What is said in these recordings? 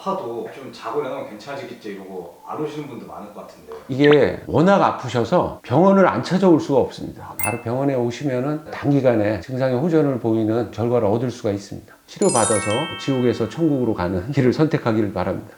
아파도 좀 자고 일어나면 괜찮아지겠지 이러고 안 오시는 분도 많을 것 같은데 이게 워낙 아프셔서 병원을 안 찾아올 수가 없습니다. 바로 병원에 오시면은 단기간에 증상의 호전을 보이는 결과를 얻을 수가 있습니다. 치료받아서 지옥에서 천국으로 가는 길을 선택하기를 바랍니다.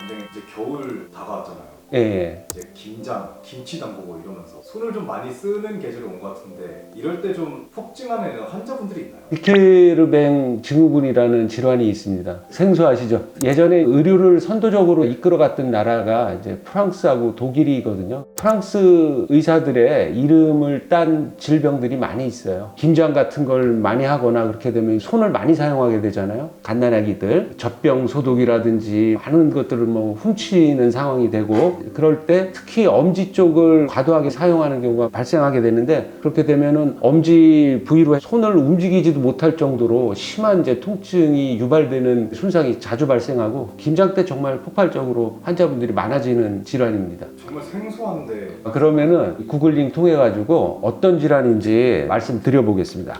원장님 이제 겨울 다가왔잖아요. 예, 예. 이제 김장, 김치 담그고 이러면서 손을 좀 많이 쓰는 계절이 온 것 같은데 이럴 때 좀 폭증하는 환자분들이 있나요? 비케르뱅 증후군이라는 질환이 있습니다. 생소하시죠? 예전에 의료를 선도적으로 이끌어갔던 나라가 이제 프랑스하고 독일이거든요. 프랑스 의사들의 이름을 딴 질병들이 많이 있어요. 김장 같은 걸 많이 하거나 그렇게 되면 손을 많이 사용하게 되잖아요. 갓난아기들 젖병 소독이라든지 많은 것들을 뭐 훔치는 상황이 되고 그럴 때 특히 엄지 쪽을 과도하게 사용하는 경우가 발생하게 되는데 그렇게 되면은 엄지 부위로 손을 움직이지도 못할 정도로 심한 이제 통증이 유발되는 손상이 자주 발생하고 김장 때 정말 폭발적으로 환자분들이 많아지는 질환입니다. 정말 생소한데 그러면은 구글링 통해 가지고 어떤 질환인지 말씀드려 보겠습니다.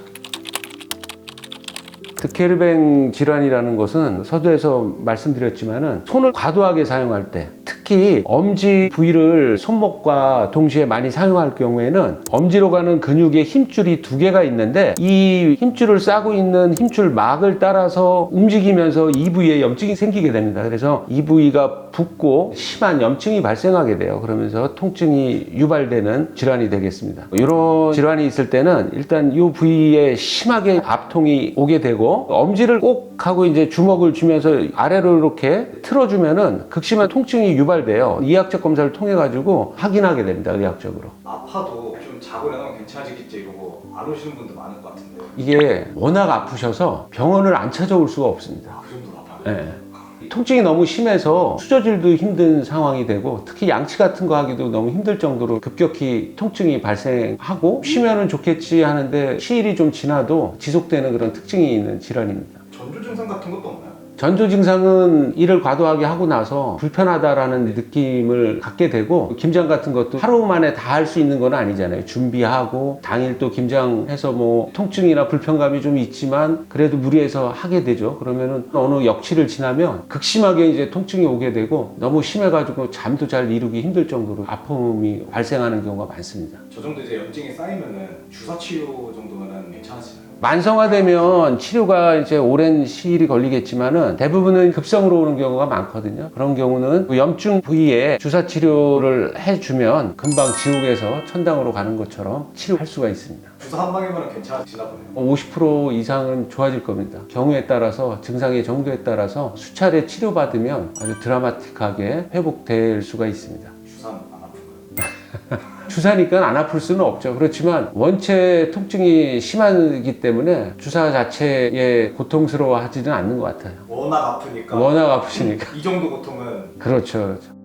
드케르뱅 질환이라는 것은 서두에서 말씀드렸지만은 손을 과도하게 사용할 때 특히 엄지 부위를 손목과 동시에 많이 사용할 경우에는 엄지로 가는 근육의 힘줄이 두 개가 있는데 이 힘줄을 싸고 있는 힘줄 막을 따라서 움직이면서 이 부위에 염증이 생기게 됩니다. 그래서 이 부위가 붓고 심한 염증이 발생하게 돼요. 그러면서 통증이 유발되는 질환이 되겠습니다. 이런 질환이 있을 때는 일단 이 부위에 심하게 압통이 오게 되고 엄지를 꼭 하고 이제 주먹을 주면서 아래로 이렇게 틀어주면은 극심한 통증이 유발돼요. 이학적 검사를 통해 가지고 확인하게 됩니다. 의학적으로. 아파도 좀 자고 일어나면 괜찮아지겠지 이러고 안 오시는 분도 많을 것 같은데 이게 워낙 아프셔서 병원을 안 찾아올 수가 없습니다. 아, 그 정도로 아파요? 예. 통증이 너무 심해서 수저질도 힘든 상황이 되고 특히 양치 같은 거 하기도 너무 힘들 정도로 급격히 통증이 발생하고 쉬면은 좋겠지 하는데 시일이 좀 지나도 지속되는 그런 특징이 있는 질환입니다. 전조 증상 같은 것도 없나요? 전조 증상은 일을 과도하게 하고 나서 불편하다라는 느낌을 갖게 되고 김장 같은 것도 하루 만에 다 할 수 있는 건 아니잖아요. 준비하고 당일 또 김장해서 뭐 통증이나 불편감이 좀 있지만 그래도 무리해서 하게 되죠. 그러면은 어느 역치를 지나면 극심하게 이제 통증이 오게 되고 너무 심해가지고 잠도 잘 이루기 힘들 정도로 아픔이 발생하는 경우가 많습니다. 저 정도 이제 염증이 쌓이면은 주사 치료 정도면은 괜찮으시나요? 만성화되면 치료가 이제 오랜 시일이 걸리겠지만은 대부분은 급성으로 오는 경우가 많거든요. 그런 경우는 그 염증 부위에 주사 치료를 해주면 금방 지옥에서 천당으로 가는 것처럼 치료할 수가 있습니다. 주사 한 방이면 괜찮아지나 보네요. 50% 이상은 좋아질 겁니다. 경우에 따라서 증상의 정도에 따라서 수차례 치료받으면 아주 드라마틱하게 회복될 수가 있습니다. 아픈가요? 주사니까 안 아플 수는 없죠. 그렇지만 원체 통증이 심하기 때문에 주사 자체에 고통스러워하지는 않는 것 같아요. 워낙 아프니까 워낙 아프시니까. 이 정도 고통은 그렇죠. 그렇죠.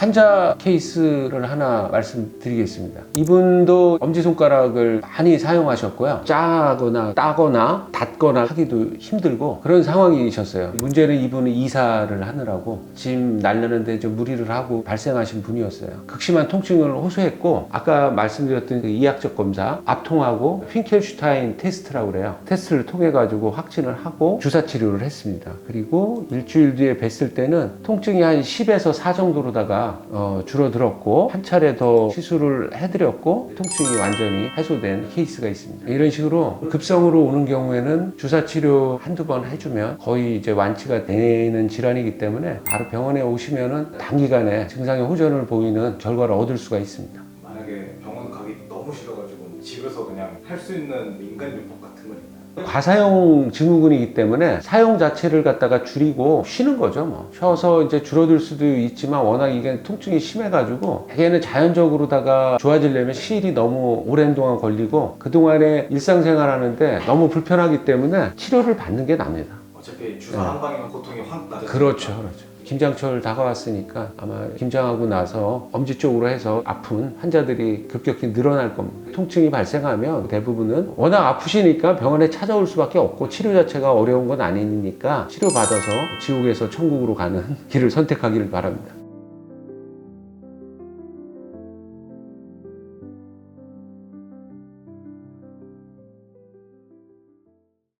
환자 케이스를 하나 말씀드리겠습니다. 이분도 엄지손가락을 많이 사용하셨고요. 짜거나 따거나 닫거나 하기도 힘들고 그런 상황이셨어요. 문제는 이분은 이사를 하느라고 짐 날르는데 좀 무리를 하고 발생하신 분이었어요. 극심한 통증을 호소했고 아까 말씀드렸던 그 이학적 검사 압통하고 핑켈슈타인 테스트라고 그래요. 테스트를 통해 가지고 확진을 하고 주사 치료를 했습니다. 그리고 일주일 뒤에 뵀을 때는 통증이 한 10에서 4 정도로다가 어, 줄어들었고 한 차례 더 시술을 해드렸고 통증이 완전히 해소된 케이스가 있습니다. 이런 식으로 급성으로 오는 경우에는 주사 치료 한두 번 해주면 거의 이제 완치가 되는 질환이기 때문에 바로 병원에 오시면은 단기간에 증상의 호전을 보이는 결과를 얻을 수가 있습니다. 만약에 병원 가기 너무 싫어가지고 집에서 그냥 할 수 있는 민간 요법 같은 건 있나요? 과사용 증후군이기 때문에 사용 자체를 갖다가 줄이고 쉬는 거죠 뭐. 쉬어서 이제 줄어들 수도 있지만 워낙 이게 통증이 심해가지고 대개는 자연적으로다가 좋아지려면 시일이 너무 오랜 동안 걸리고 그동안에 일상생활 하는데 너무 불편하기 때문에 치료를 받는 게 납니다 어차피 주사 한 방이면 고통이 확 나죠. 그렇죠 그렇죠 김장철 다가왔으니까 아마 김장하고 나서 엄지 쪽으로 해서 아픈 환자들이 급격히 늘어날 겁니다. 통증이 발생하면 대부분은 워낙 아프시니까 병원에 찾아올 수밖에 없고 치료 자체가 어려운 건 아니니까 치료받아서 지옥에서 천국으로 가는 길을 선택하기를 바랍니다.